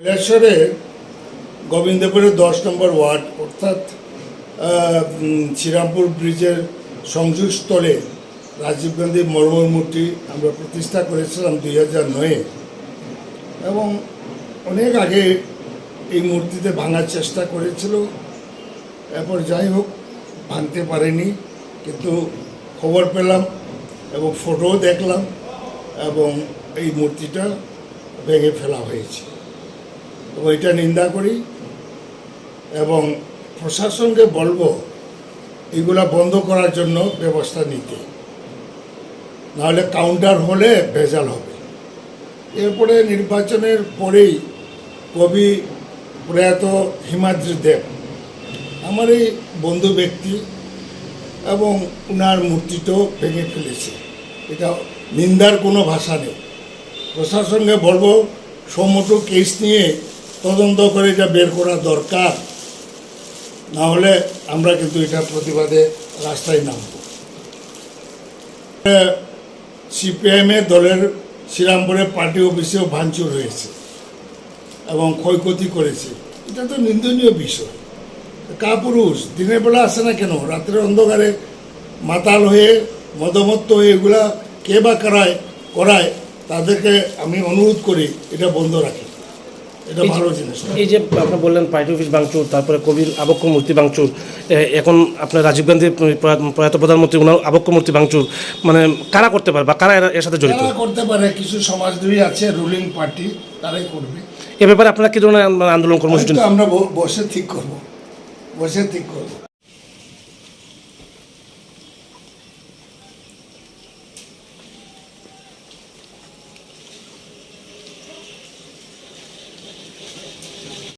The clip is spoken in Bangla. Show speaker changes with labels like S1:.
S1: কৈলাসরে গোবিন্দপুরের দশ নম্বর ওয়ার্ড, অর্থাৎ শ্রীরামপুর ব্রিজের সংযোগস্থলে রাজীব গান্ধী মর্মর মূর্তি আমরা প্রতিষ্ঠা করেছিলাম দুই হাজার নয়ে। এবং অনেক আগে এই মূর্তিতে ভাঙার চেষ্টা করেছিল। এরপর যাই হোক, ভাঙতে পারেনি, কিন্তু খবর পেলাম এবং ফটোও দেখলাম এবং এই মূর্তিটা ভেঙে ফেলা হয়েছে। এটা নিন্দা করি এবং প্রশাসনকে বলব এগুলা বন্ধ করার জন্য ব্যবস্থা নিতে। নাহলে কাউন্টার হলে ভেজাল হবে। এরপরে নির্বাচনের পরেই কবি প্রয়াত হিমাদ্রি দেব, আমার এই বন্ধু ব্যক্তি এবং উনার মূর্তিটাও ভেঙে ফেলেছে। এটা নিন্দার কোনো ভাষা নেই। প্রশাসনকে বলব সমস্ত কেস নিয়ে তদন্ত করে এটা বের করা দরকার, না হলে আমরা কিন্তু এটা প্রতিবাদে রাস্তায় নামব। সিপিআইএমের দলের শ্রীরামপুরে পার্টি অফিসেও ভাঙচুর হয়েছে এবং ক্ষয়ক্ষতি করেছে। এটা তো নিন্দনীয় বিষয়। কাপুরুষ, দিনের বেলা আসে না কেন? রাত্রের অন্ধকারে মাতাল হয়ে, মদমত্ত হয়ে এগুলা কে বা করায় করায়, তাদেরকে আমি অনুরোধ করি, এটা বন্ধ রাখি।
S2: এই যে আপনি বললেন পার্টি অফিস ভাঙচুর তারপরে কবির আবক্ষ মূর্তি ভাঙচুর এখন আপনার রাজীব গান্ধী প্রয়াত- প্রধানমন্ত্রী ওনার আবক্ষ মূর্তি ভাঙচুর মানে কারা করতে পারে বা কারা এর- সাথে জড়িত?
S1: করতে পারে? কিছু সমাজদ্রোহী আছে রুলিং পার্টি তারাই করবে।
S2: এ ব্যাপারে আপনারা কি ধরনের আন্দোলন কর্মসূচি?
S1: আমরা বসে ঠিক করব। বসে ঠিক করব।